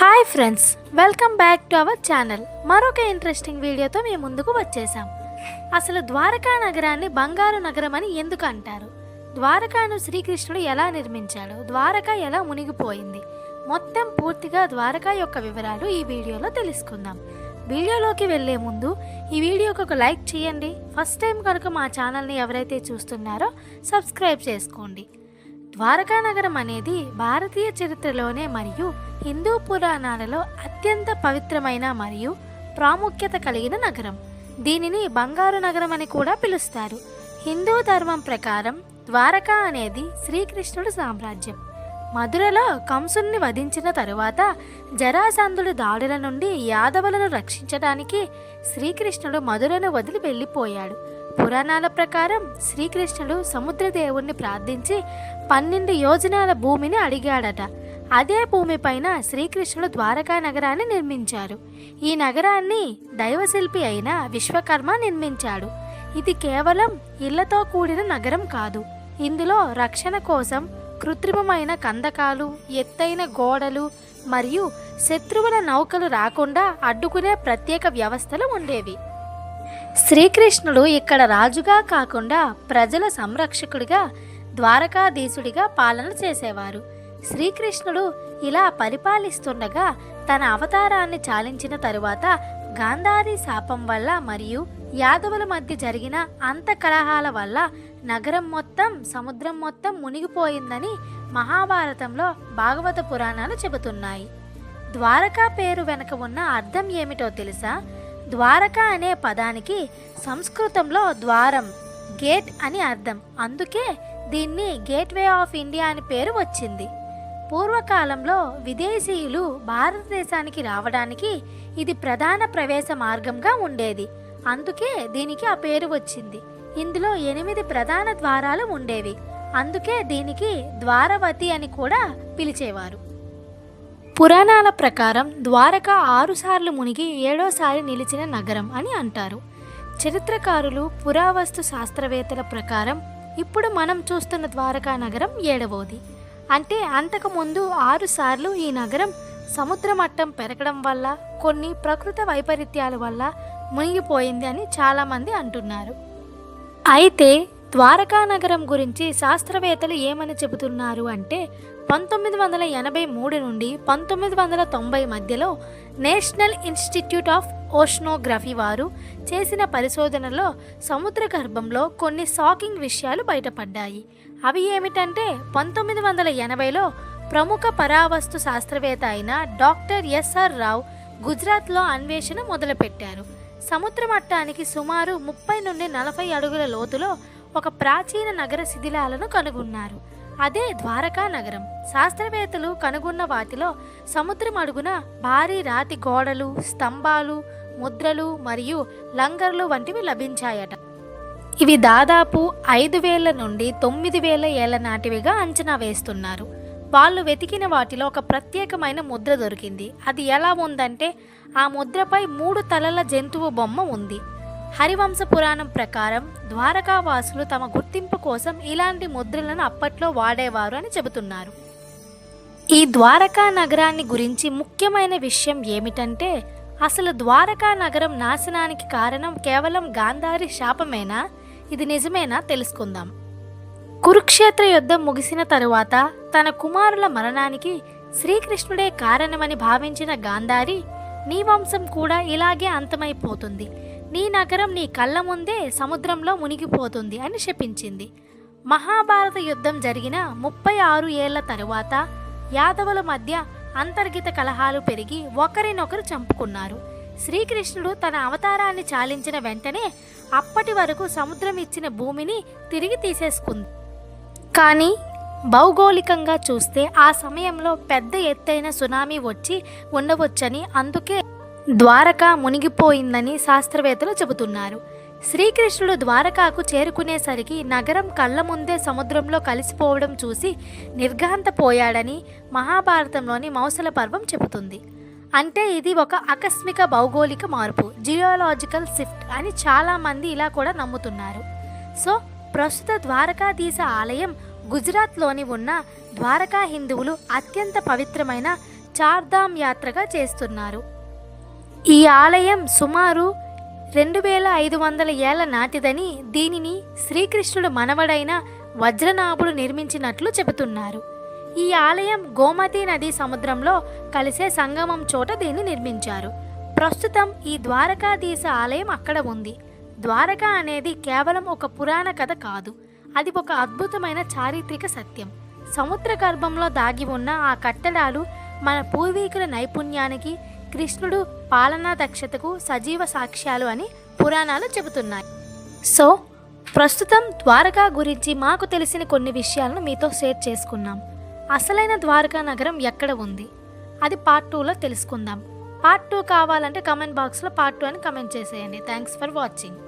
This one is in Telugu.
Hi friends welcome back to our channel మరొక ఇంట్రెస్టింగ్ వీడియోతో మేము ముందుకు వచ్చేసాం అసలు ద్వారకా నగరాన్ని బంగారు నగరం అని ఎందుకు అంటారు? ద్వారకాను శ్రీకృష్ణుడు ఎలా నిర్మించాడు? ద్వారకా ఎలా మునిగిపోయింది? మొత్తం పూర్తిగా ద్వారకా యొక్క వివరాలు ఈ వీడియోలో తెలుసుకుందాం. వీడియోలోకి వెళ్ళే ముందు ఈ వీడియోకి ఒక లైక్ చేయండి. ఫస్ట్ టైం కనుక మా ఛానల్ని ఎవరైతే చూస్తున్నారో సబ్స్క్రైబ్ చేసుకోండి. ద్వారకా నగరం అనేది భారతీయ చరిత్రలోనే మరియు హిందూ పురాణాలలో అత్యంత పవిత్రమైన మరియు ప్రాముఖ్యత కలిగిన నగరం. దీనిని బంగారు నగరం అని కూడా పిలుస్తారు. హిందూ ధర్మం ప్రకారం ద్వారకా అనేది శ్రీకృష్ణుడు సామ్రాజ్యం. మధురలో కంసుని వధించిన తరువాత జరాసంధుడి దాడుల నుండి యాదవులను రక్షించడానికి శ్రీకృష్ణుడు మధురను వదిలి వెళ్ళిపోయాడు. పురాణాల ప్రకారం శ్రీకృష్ణుడు సముద్రదేవుణ్ణి ప్రార్థించి పన్నెండు యోజనాల భూమిని అడిగాడట. అదే భూమిపైన శ్రీకృష్ణుడు ద్వారకా నగరాన్ని నిర్మించారు. ఈ నగరాన్ని దైవశిల్పి అయిన విశ్వకర్మ నిర్మించాడు. ఇది కేవలం ఇళ్ళతో కూడిన నగరం కాదు. ఇందులో రక్షణ కోసం కృత్రిమమైన కందకాలు ఎత్తైన గోడలు మరియు శత్రువుల నౌకలు రాకుండా అడ్డుకునే ప్రత్యేక వ్యవస్థలు ఉండేవి. శ్రీకృష్ణుడు ఇక్కడ రాజుగా కాకుండా ప్రజల సంరక్షకుడిగా ద్వారకాధీశుడిగా పాలన చేసేవారు. శ్రీకృష్ణుడు ఇలా పరిపాలిస్తుండగా తన అవతారాన్ని చాలించిన తరువాత గాంధారి శాపం వల్ల మరియు యాదవుల మధ్య జరిగిన అంత కలహాల వల్ల నగరం మొత్తం సముద్రం మొత్తం మునిగిపోయిందని మహాభారతంలో భాగవత పురాణాలు చెబుతున్నాయి. ద్వారకా పేరు వెనుక ఉన్న అర్థం ఏమిటో తెలుసా? ద్వారకా అనే పదానికి సంస్కృతంలో ద్వారం గేట్ అని అర్థం. అందుకే దీన్ని గేట్వే ఆఫ్ ఇండియా అని పేరు వచ్చింది. పూర్వకాలంలో విదేశీయులు భారతదేశానికి రావడానికి ఇది ప్రధాన ప్రవేశ మార్గంగా ఉండేది. అందుకే దీనికి ఆ పేరు వచ్చింది. ఇందులో ఎనిమిది ప్రధాన ద్వారాలు ఉండేవి. అందుకే దీనికి ద్వారవతి అని కూడా పిలిచేవారు. పురాణాల ప్రకారం ద్వారక ఆరుసార్లు మునిగి ఏడోసారి నిలిచిన నగరం అని అంటారు. చరిత్రకారులు పురావస్తు శాస్త్రవేత్తల ప్రకారం ఇప్పుడు మనం చూస్తున్న ద్వారకా నగరం ఏడవది. అంటే అంతకుముందు ఆరుసార్లు ఈ నగరం సముద్ర మట్టం పెరగడం వల్ల కొన్ని ప్రకృతి వైపరీత్యాల వల్ల మునిగిపోయింది అని చాలామంది అంటున్నారు. అయితే ద్వారకా నగరం గురించి శాస్త్రవేత్తలు ఏమని చెబుతున్నారు అంటే పంతొమ్మిది వందల ఎనభై మూడు నుండి పంతొమ్మిది వందల తొంభై మధ్యలో నేషనల్ ఇన్స్టిట్యూట్ ఆఫ్ ఓషనోగ్రఫీ వారు చేసిన పరిశోధనలో సముద్ర గర్భంలో కొన్ని షాకింగ్ విషయాలు బయటపడ్డాయి. అవి ఏమిటంటే పంతొమ్మిది వందల ఎనభైలో ప్రముఖ పరావస్తు శాస్త్రవేత్త అయిన డాక్టర్ ఎస్ఆర్ రావు గుజరాత్లో అన్వేషణ మొదలుపెట్టారు. సముద్ర మట్టానికి సుమారు ముప్పై నుండి నలభై అడుగుల లోతులో ఒక ప్రాచీన నగర శిథిలాలను కనుగొన్నారు. అదే ద్వారకా నగరం. శాస్త్రవేత్తలు కనుగొన్న వాటిలో సముద్రం అడుగున భారీ రాతి గోడలు స్తంభాలు ముద్రలు మరియు లంగర్లు వంటివి లభించాయట. ఇవి దాదాపు ఐదు వేల నుండి తొమ్మిది వేల ఏళ్ళ నాటివిగా అంచనా వేస్తున్నారు. వాళ్ళు వెతికిన వాటిలో ఒక ప్రత్యేకమైన ముద్ర దొరికింది. అది ఎలా ఉందంటే ఆ ముద్రపై మూడు తలల జంతువు బొమ్మ ఉంది. హరివంశ పురాణం ప్రకారం ద్వారకావాసులు తమ గుర్తింపు కోసం ఇలాంటి ముద్రలను అప్పట్లో వాడేవారు అని చెబుతున్నారు. ఈ ద్వారకా నగరాన్ని గురించి ముఖ్యమైన విషయం ఏమిటంటే అసలు ద్వారకా నగరం నాశనానికి కారణం కేవలం గాంధారి శాపమేనా? ఇది నిజమేనా తెలుసుకుందాం. కురుక్షేత్ర యుద్ధం ముగిసిన తరువాత తన కుమారుల మరణానికి శ్రీకృష్ణుడే కారణమని భావించిన గాంధారి నీ వంశం కూడా ఇలాగే అంతమైపోతుంది. నీ నగరం నీ కళ్ళ ముందే సముద్రంలో మునిగిపోతుంది అని శపించింది. మహాభారత యుద్ధం జరిగిన ముప్పై ఆరు ఏళ్ళ తరువాత యాదవుల మధ్య అంతర్గత కలహాలు పెరిగి ఒకరినొకరు చంపుకున్నారు. శ్రీకృష్ణుడు తన అవతారాన్ని చాలించిన వెంటనే అప్పటి వరకు సముద్రం ఇచ్చిన భూమిని తిరిగి తీసేసుకుంది. కానీ భౌగోళికంగా చూస్తే ఆ సమయంలో పెద్ద ఎత్తైన సునామీ వచ్చి ఉండవచ్చని అందుకే ద్వారక మునిగిపోయిందని శాస్త్రవేత్తలు చెబుతున్నారు. శ్రీకృష్ణుడు ద్వారకాకు చేరుకునేసరికి నగరం కళ్ళ ముందే సముద్రంలో కలిసిపోవడం చూసి నిర్ఘాంతపోయాడని మహాభారతంలోని మౌసల పర్వం చెబుతుంది. అంటే ఇది ఒక ఆకస్మిక భౌగోళిక మార్పు జియోలాజికల్ షిఫ్ట్ అని చాలామంది ఇలా కూడా నమ్ముతున్నారు. సో ప్రస్తుత ద్వారకాధీశ ఆలయం గుజరాత్లోని ఉన్న ద్వారకా హిందువులు అత్యంత పవిత్రమైన చార్ధామ్ యాత్రగా చేస్తున్నారు. ఈ ఆలయం సుమారు రెండు వేల ఐదు వందల ఏళ్ళ నాటిదని దీనిని శ్రీకృష్ణుడు మనవడైన వజ్రనాభుడు నిర్మించినట్లు చెబుతున్నారు. ఈ ఆలయం గోమతి నది సముద్రంలో కలిసే సంగమం చోట దీన్ని నిర్మించారు. ప్రస్తుతం ఈ ద్వారకాధీశ ఆలయం అక్కడ ఉంది. ద్వారక అనేది కేవలం ఒక పురాణ కథ కాదు. అది ఒక అద్భుతమైన చారిత్రక సత్యం. సముద్ర గర్భంలో దాగి ఉన్న ఆ కట్టడాలు మన పూర్వీకుల నైపుణ్యానికి కృష్ణుడు పాలనా దక్షతకు సజీవ సాక్ష్యాలు అని పురాణాలు చెబుతున్నాయి. సో ప్రస్తుతం ద్వారకా గురించి మాకు తెలిసిన కొన్ని విషయాలను మీతో షేర్ చేసుకున్నాం. అసలైన ద్వారకా నగరం ఎక్కడ ఉంది? అది పార్ట్ టూలో తెలుసుకుందాం. పార్ట్ టూ కావాలంటే కమెంట్ బాక్స్లో పార్ట్ టూ అని కమెంట్ చేసేయండి. Thanks for watching